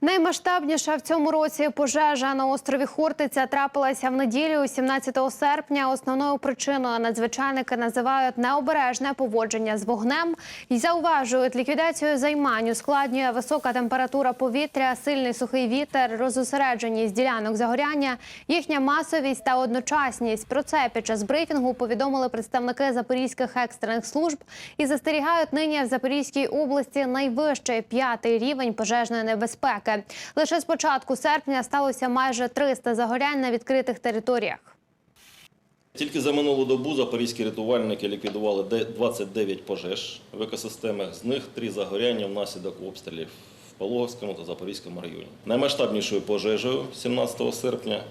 Наймасштабніша в цьому році пожежа на острові Хортиця трапилася в неділю, 17 серпня. Основною причиною надзвичайники називають необережне поводження з вогнем і зауважують, ліквідацію займань ускладнює висока температура повітря, сильний сухий вітер, розосередженість ділянок загоряння, їхня масовість та одночасність. Про це під час брифінгу повідомили представники запорізьких екстрених служб і застерігають нині в Запорізькій області найвищий п'ятий рівень пожежної небезпеки. Лише з початку серпня сталося майже 300 загорянь на відкритих територіях. Тільки за минулу добу запорізькі рятувальники ліквідували 29 пожеж в екосистемах, з них 3 загоряння внаслідок обстрілів в Пологовському та Запорізькому районі. Наймасштабнішою пожежею 17 серпня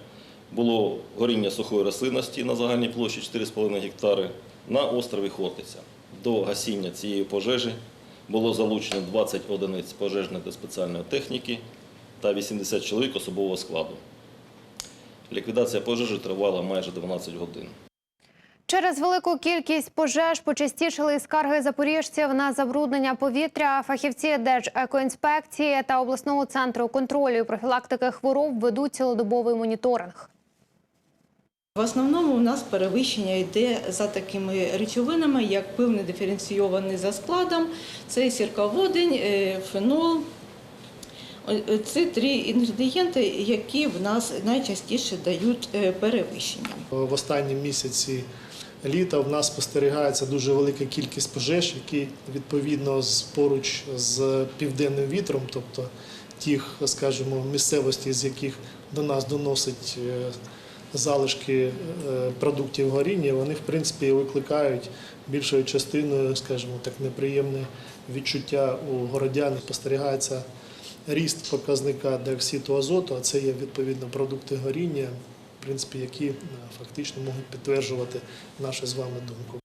було горіння сухої рослинності на загальній площі 4,5 гектари на острові Хортиця. До гасіння цієї пожежі було залучено 20 одиниць пожежної та спеціальної техніки та 80 чоловік особового складу. Ліквідація пожежі тривала майже 12 годин. Через велику кількість пожеж почастішили й скарги запоріжців на забруднення повітря. Фахівці Держекоінспекції та обласного центру контролю і профілактики хвороб ведуть цілодобовий моніторинг. В основному у нас перевищення йде за такими речовинами, як пив недиференційований за складом, це сірководень, е, фенол. Це три інгредієнти, які в нас найчастіше дають е, перевищення. В останні місяці літа в нас спостерігається дуже велика кількість пожеж, які відповідно з поруч з південним вітром, тобто тих, скажімо, місцевості, з яких до нас доносить е, залишки е, продуктів горіння, вони в принципі викликають більшою частиною, скажімо так, неприємне відчуття у городян. Спостерігається ріст показника диоксиду азоту, а це є відповідно продукти горіння, в принципі, які е, фактично можуть підтверджувати нашу з вами думку.